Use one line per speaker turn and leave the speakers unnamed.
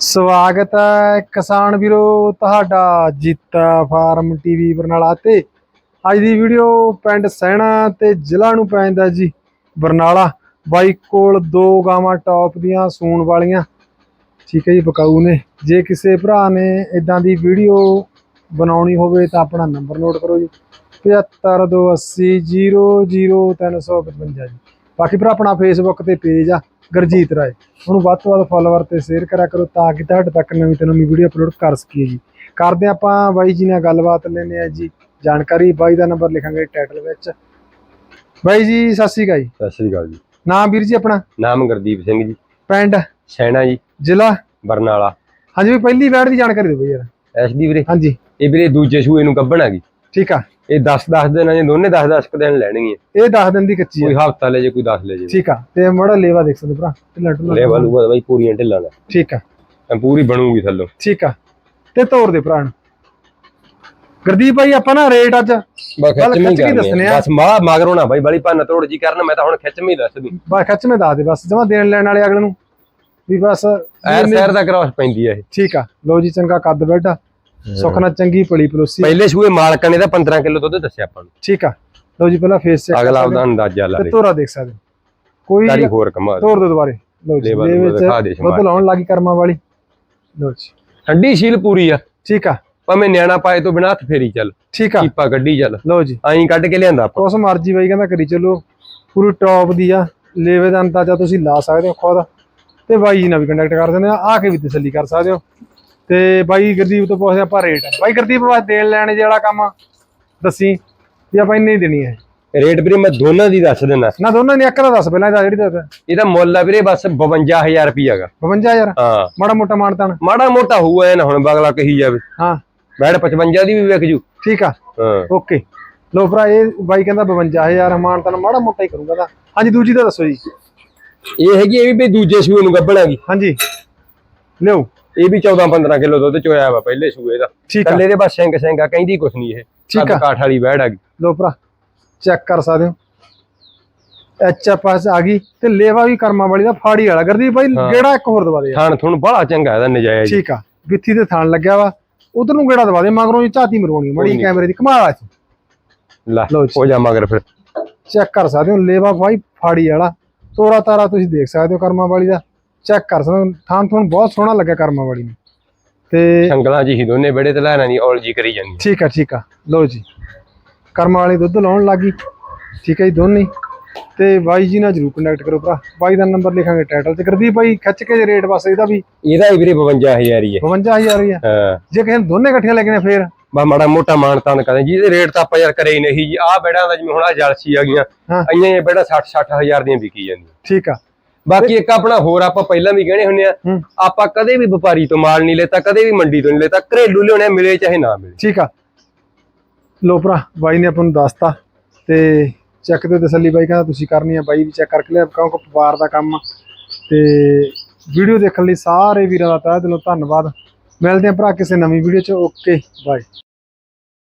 ਸਵਾਗਤ ਹੈ ਕਿਸਾਨ ਵੀਰੋ, ਤੁਹਾਡਾ ਜੀਤਾ ਫਾਰਮ ਟੀਵੀ ਬਰਨਾਲਾ ਤੇ। ਅੱਜ ਦੀ ਵੀਡੀਓ ਪਿੰਡ ਸੈਣਾ ਤੇ ਜ਼ਿਲ੍ਹਾ ਨੂੰ ਪੈਂਦਾ ਜੀ, ਬਰਨਾਲਾ। ਬਾਈ ਕੋਲ ਦੋ ਗਾਵਾਂ ਟੌਪ ਦੀਆਂ ਸੂਣ ਵਾਲੀਆਂ। ਠੀਕ ਹੈ ਜੀ ਬਕਾਊ ਨੇ। ਜੇ ਕਿਸੇ ਭਰਾ ਨੇ ਇਦਾਂ ਦੀ ਵੀਡੀਓ ਬਣਾਉਣੀ ਹੋਵੇ ਤਾਂ ਆਪਣਾ ਨੰਬਰ ਨੋਟ ਕਰੋ ਜੀ। 7528000355 ਜੀ। ਬਾਕੀ ਭਰਾ, ਆਪਣਾ ਫੇਸਬੁੱਕ ਤੇ ਪੇਜ ਆ। ਗੁਰਜੀਤ ਰਾਏ। ਉਹਨੂੰ ਵੱਧ ਤੋਂ ਵੱਧ ਫਾਲੋਅਰ ਤੇ ਸ਼ੇਅਰ ਕਰਿਆ ਕਰੋ ਤਾਂ ਕਿ ਤੁਹਾਡੇ ਤੱਕ ਨਵੀਂ ਤੋਂ ਨਵੀਂ ਵੀਡੀਓ ਅਪਲੋਡ ਕਰ ਸਕੀਏ ਜੀ। ਕਰਦੇ ਆਪਾਂ ਬਾਈ ਜੀ ਨਾਲ ਗੱਲਬਾਤ ਲੈਂਦੇ ਆ ਜੀ। ਜਾਣਕਾਰੀ ਬਾਈ ਦਾ ਨੰਬਰ ਲਿਖਾਂਗੇ ਟਾਈਟਲ ਵਿੱਚ। ਬਾਈ ਜੀ ਸਤਿ ਸ਼੍ਰੀ ਅਕਾਲ ਜੀ।
ਸਤਿ ਸ੍ਰੀ ਅਕਾਲ ਜੀ।
ਨਾਮ ਵੀਰ ਜੀ ਆਪਣਾ?
ਨਾਮ ਗੁਰਦੀਪ ਸਿੰਘ ਜੀ।
ਪਿੰਡ?
ਸੈਣਾ ਜੀ।
ਜ਼ਿਲ੍ਹਾ?
ਬਰਨਾਲਾ।
ਹਾਂਜੀ ਵੀ ਪਹਿਲੀ ਵੈੜ ਦੀ ਜਾਣਕਾਰੀ ਦਿਓ ਬਈ ਯਾਰ।
ਐਸਡੀ ਵੀਰੇ।
ਹਾਂਜੀ।
ਇਹ ਵੀਰੇ ਦੂਜੇ ਸੂਏ ਨੂੰ ਗੱਭਣ ਆ ਗਈ
ਠੀਕ ਆ।
ਇਹ 10 10 ਦਿਨ ਜੀ ਦੋਨੇ 10 10 ਦਿਨ ਲੈਣਗੇ
ਇਹ 10 ਦਿਨ ਦੀ ਕੱਚੀ
ਕੋਈ ਹਫਤਾ ਲੈ ਜੇ ਕੋਈ 10 ਲੈ ਜੇ।
ਠੀਕ ਆ ਤੇ ਮੜਾ ਲੇਵਾ ਦੇਖ ਸਕਦੇ ਭਰਾ ਢਿੱਲਾ ਢੁੱਲਾ
ਲੈ ਵਾਲੂਗਾ ਬਾਈ ਪੂਰੀਆਂ ਢਿੱਲਾਂ ਦਾ।
ਠੀਕ ਆ।
ਐਂ ਪੂਰੀ ਬਣੂਗੀ ਥੱਲੋਂ।
ਠੀਕ ਆ ਤੇ ਤੋਰ ਦੇ ਭਰਾ ਨੂੰ। ਗੁਰਦੀਪ ਭਾਈ ਆਪਾਂ ਨਾ ਰੇਟ ਅੱਜ
ਬਸ ਖਿੱਚ
ਖਿੱਚ ਕੇ ਦੱਸਣੇ ਆ।
ਬਸ ਮਾਹ ਮਗਰੋਂ ਨਾ ਬਾਈ ਬੜੀ ਭੰਨ ਤੋੜ ਜੀ ਕਰਨ ਮੈਂ ਤਾਂ ਹੁਣ ਖਿੱਚ ਮੀ ਦੱਸ ਦੂੰ।
ਬਾ ਖੱਚ ਮੈਂ ਦੱਸ ਦੇ ਬਸ ਜਮਾ ਦੇਣ ਲੈਣ ਵਾਲੇ ਅਗਲੇ ਨੂੰ। ਵੀ ਬਸ
ਐਰ ਸੈਰ ਦਾ ਕ੍ਰਾਸ ਪੈਂਦੀ ਆ ਇਹ।
ਠੀਕ ਆ ਲੋ ਜੀ ਚੰਗਾ ਕੱਦ ਬੈਠ। ਸੁੱਖ ਨਾਲ ਚੰਗੀ ਪਲੀ ਪਲੋਸੀ
ਪਹਿਲੇ ਸੂਏ ਮਾਲਕਾਂ ਨੇ ਤਾਂ 15 ਕਿਲੋ ਦੁੱਧ ਦੱਸਿਆ ਆਪਾਂ ਨੂੰ।
ਠੀਕ ਆ। ਲੋ ਜੀ ਪਹਿਲਾਂ ਫੇਸ ਚੈੱਕ
ਅਗਲਾ ਉਹਦਾ ਅੰਦਾਜ਼ਾ ਲਾ
ਤੇ
ਲੈ
ਤੋਰਾ ਦੇਖ ਸਕਦੇ। ਕੋਈ
ਤਾਰੀ ਹੋਰ ਕਮਾ
ਤੋਰ ਦੋ ਦੁਬਾਰੇ। ਲੋ ਜੀ ਦੇ ਵਿੱਚ ਦੁੱਧ। ਲਾਉਣ ਲੱਗੀ ਕਰਮਾਂ ਵਾਲੀ। ਲੋ ਜੀ।
ਠੰਡੀ ਸ਼ੀਲ ਪੂਰੀ ਆ।
ਠੀਕ ਆ।
ਭਾਵੇਂ ਨਿਆਣਾ ਪਾਏ ਤੋਂ ਬਿਨਾਂ ਹੱਥ ਫੇਰੀ ਚੱਲ।
ਠੀਕ ਆ।
ਕੀਪਾ ਕੱਢੀ ਚੱਲ।
ਲੋ ਜੀ।
ਐਂ ਕੱਢ ਕੇ ਲਿਆਂਦਾ ਆਪਾਂ।
ਕੁਛ ਮਰਜ਼ੀ ਬਾਈ ਕਹਿੰਦਾ ਕਰੀ ਚੱਲੋ। ਪੂਰੀ ਟੌਪ ਦੀ ਆ। ਲੇਵੇ ਦਾ ਅੰਦਾਜ਼ਾ ਤੁਸੀਂ ਲਾ ਸਕਦੇ ਹੋ ਖੁਦ। ਤੇ ਬਾਈ ਜੀ ਨਾਲ ਵੀ ਕੰਟੈਕਟ ਕਰ ਸਕਦੇ ਆ। ਆ ਕੇ ਵੀ ਤਸੱਲੀ ਕਰ ਸਕਦੇ ਹੋ। ਤੇ ਬਾਈ ਗੁਰਦੀਪ ਤੋਂ ਪੁੱਛਦੇ ਆਪਾਂ ਰੇਟ ਬਾਈ ਗੁਰਦੀਪ ਬਸ ਦੇਣ ਲੈਣ ਜਿਹੜਾ ਕੰਮ ਦੱਸੀ ਵੀ ਆਪਾਂ ਇੰਨੀ ਦੇਣੀ ਹੈ।
ਰੇਟ ਵੀਰੇ ਮੈਂ ਦੋਨਾਂ ਦੀ ਦੱਸ ਦਿੰਦਾ।
ਨਾ ਦੋਨਾਂ ਨੇ ਇੱਕ ਦਾ ਦੱਸ ਪਹਿਲਾਂ ਇਹਦਾ ਜਿਹੜੀ ਦਾ
ਇਹਦਾ। ਮੁੱਲ ਆ ਵੀਰੇ ਬਸ 52000 ਰੁਪਈਆ ਗਾ
52000
ਹਾਂ।
ਮਾੜਾ ਮੋਟਾ ਮਾਨਤਾਨ
ਮਾੜਾ ਮੋਟਾ ਹੋਊਗਾ ਇਹ ਨਾ ਹੁਣ ਬਗਲਾ ਕਹੀ ਜਾਵੇ।
ਹਾਂ।
ਬੈਡ 55 ਦੀ ਵੀ ਵਿਕ ਜੂ।
ਠੀਕ ਆ।
ਹਾਂ।
ਓਕੇ। ਲੋ ਭਰਾ ਇਹ ਬਾਈ ਕਹਿੰਦਾ 52000 ਮਾਨਤਾਨ ਮਾੜਾ ਮੋਟਾ ਹੀ ਕਰੂੰਗਾ ਤਾਂ ਹਾਂਜੀ ਦੂਜੀ ਦਾ ਦੱਸੋ ਜੀ।
ਇਹ ਹੈਗੀ ਇਹ ਵੀ ਵੀ ਦੂਜੇ ਸੂਏ ਨੂੰ ਗੱਭਣ ਹੈਗੀ
ਹਾਂਜੀ। ਲਿਓ।
ਇਹ ਵੀ 14 15 ਕਿਲੋ ਦੁੱਧ ਚੋਇਆ ਵਾ ਪਹਿਲੇ ਸੂਏ ਦਾ।
ਠੀਕ ਆ।
ਥੱਲੇ ਦੇ ਬਸ ਸਿੰਘ ਸਿੰਘਾ ਕਹਿੰਦੀ ਕੁਛ ਨਹੀਂ ਇਹ।
ਠੀਕ
ਕੱਦ
ਆ।
ਕਾਠ ਵਾਲੀ ਬੈੜ ਹੈਗੀ
ਲੋ ਭਰਾ ਚੈੱਕ ਕਰ ਸਕਦੇ ਹੋ। ਐਚ ਐਸ ਆ ਗਈ ਤੇ ਲੇਵਾ ਵੀ ਕਰਮਾਂ ਵਾਲੀ ਦਾ ਫਾੜੀ ਵਾਲਾ। ਗਰਦੀ ਬਾਈ
ਹਾਂ।
ਗੇੜਾ ਇੱਕ ਹੋਰ ਦਵਾ ਦੇ ਯਾਰ।
ਥਾਣ ਥੁਣ ਬੜਾ ਚੰਗਾ ਇਹਦਾ ਨਜਾਇਜ਼।
ਠੀਕ ਆ। ਵਿੱਥੀ ਤੇ ਥਾਣ ਲੱਗਿਆ ਵਾ। ਉਧਰ ਨੂੰ ਗੇੜਾ ਦਵਾ ਦੇ ਮਗਰੋਂ ਜੀ ਝਾਤੀ ਮਰਵਾਉਣੀ ਮੜੀ
ਨਹੀਂ।
ਕੈਮਰੇ ਦੀ ਕਮਾਲ ਆ
ਲੈ
ਲਓ ਜੀ।
ਹੋ ਜਾ ਮਗਰ ਫਿਰ।
ਚੈੱਕ ਕਰ ਸਕਦੇ ਹੋ ਲੇਵਾ ਬਾਈ ਫਾੜੀ ਵਾਲਾ। ਤੋਰਾ ਤਾਰਾ ਤੁਸੀਂ ਦੇਖ ਸਕਦੇ ਹੋ ਕਰਮਾਂ ਵਾਲੀ ਦਾ। ਚੈੱਕ ਕਰ ਸਕਦੇ। ਥਾਣ ਥੁਣ ਬਹੁਤ ਸੋਹਣਾ ਲੱਗਿਆ ਕਰਮਾਂ ਵਾਲੀ ਨੂੰ। ਤੇ
ਸੰਗਲਾਂ ਜੀ ਹੀ ਦੋਨੇ ਬੜੇ ਤੇ ਲੈਣਾ ਨਹੀਂ ਔਲ ਜੀ ਕਰੀ ਜਾਂਦੀ।
ਠੀਕ ਆ ਠੀਕ ਆ। ਲਓ ਜੀ। ਕਰਮਾਂ ਵਾਲੀ ਦੁੱਧ ਲਾਉਣ ਲੱਗੀ ਠੀਕ ਹੈ ਜੀ ਦੋਨੇ। ਤੇ ਬਾਈ ਜੀ ਨਾਲ ਜਰੂਰ ਕੰਟੈਕਟ ਕਰੋ ਭਰਾ। ਬਾਈ ਦਾ ਨੰਬਰ ਲਿਖਾਂਗੇ ਟਾਈਟਲ ਤੇ। ਕਰਦੀ ਬਾਈ ਖਿੱਚ ਕੇ ਰੇਟ ਬਸ ਇਹਦਾ ਵੀ।
ਇਹਦਾ ਹੀ ਵੀਰੇ 52000 ਹੀ ਹੈ।
52000 ਹੀ ਆ।
ਹਾਂ।
ਜੇ ਕਿਸੇ ਨੇ ਦੋਨੇ ਇਕੱਠੀਆਂ ਲੱਗਣੇ ਫੇਰ?
ਬਾ ਮਾੜਾ ਮੋਟਾ ਮਾਨ ਤਾਨ ਕਰਦੇ ਜਿਹਦੇ ਰੇਟ ਤਾਂ ਆਪਾਂ ਯਾਰ ਕਰੇ ਹੀ ਨਹੀਂ। ਜੀ ਆਹ ਬੈੜਾਂ ਦਾ ਜਿਵੇਂ ਹੁਣ ਆ ਜਲਸੀ ਆ ਗਈਆਂ। ਆਈਆਂ ਇਹ ਬੈੜਾਂ 60 60000 ਦੀਆਂ ਵਿਕੀ ਜਾਂਦੀਆਂ।
ਠੀਕ ਆ।
ਬਾਕੀ ਇੱਕ ਆਪਣਾ ਹੋਰ ਆਪਾਂ ਪਹਿਲਾਂ ਵੀ ਕਹਿਣੇ ਹੁੰਨੇ ਆ। ਆਪਾਂ ਕਦੇ ਵੀ ਵਪਾਰੀ ਤੋਂ ਮਾਲ ਨਹੀਂ ਲੈਤਾ ਕਦੇ ਵੀ ਮੰਡੀ ਤੋਂ ਨਹੀਂ ਲੈਤਾ ਘਰੇਲੂ ਲਿਆਉਣੇ ਮਿਲੇ ਚਾਹੇ ਨਾ ਮਿਲੇ।
ਠੀਕ ਆ। ਲੋ ਭਰਾ ਬਾਈ ਨੇ ਆਪਾਂ ਨੂੰ ਦੱਸਤਾ ਤੇ ਚੈੱਕ ਤੇ ਤਸੱਲੀ ਬਾਈ ਕਹਿੰਦਾ ਤੁਸੀਂ ਕਰਨੀ ਆ ਬਾਈ ਵੀ ਚੈੱਕ ਕਰਕੇ ਲਿਆ ਕਿਉਂਕਿ ਵਪਾਰ ਦਾ ਕੰਮ ਤੇ ਵੀਡੀਓ ਦੇਖਣ ਲਈ ਸਾਰੇ ਵੀਰਾਂ ਦਾ ਤਹਿ ਦਿਲੋਂ ਧੰਨਵਾਦ। ਮਿਲਦੇ ਆ ਭਰਾ ਕਿਸੇ ਨਵੀਂ ਵੀਡੀਓ ਚ। Okay bye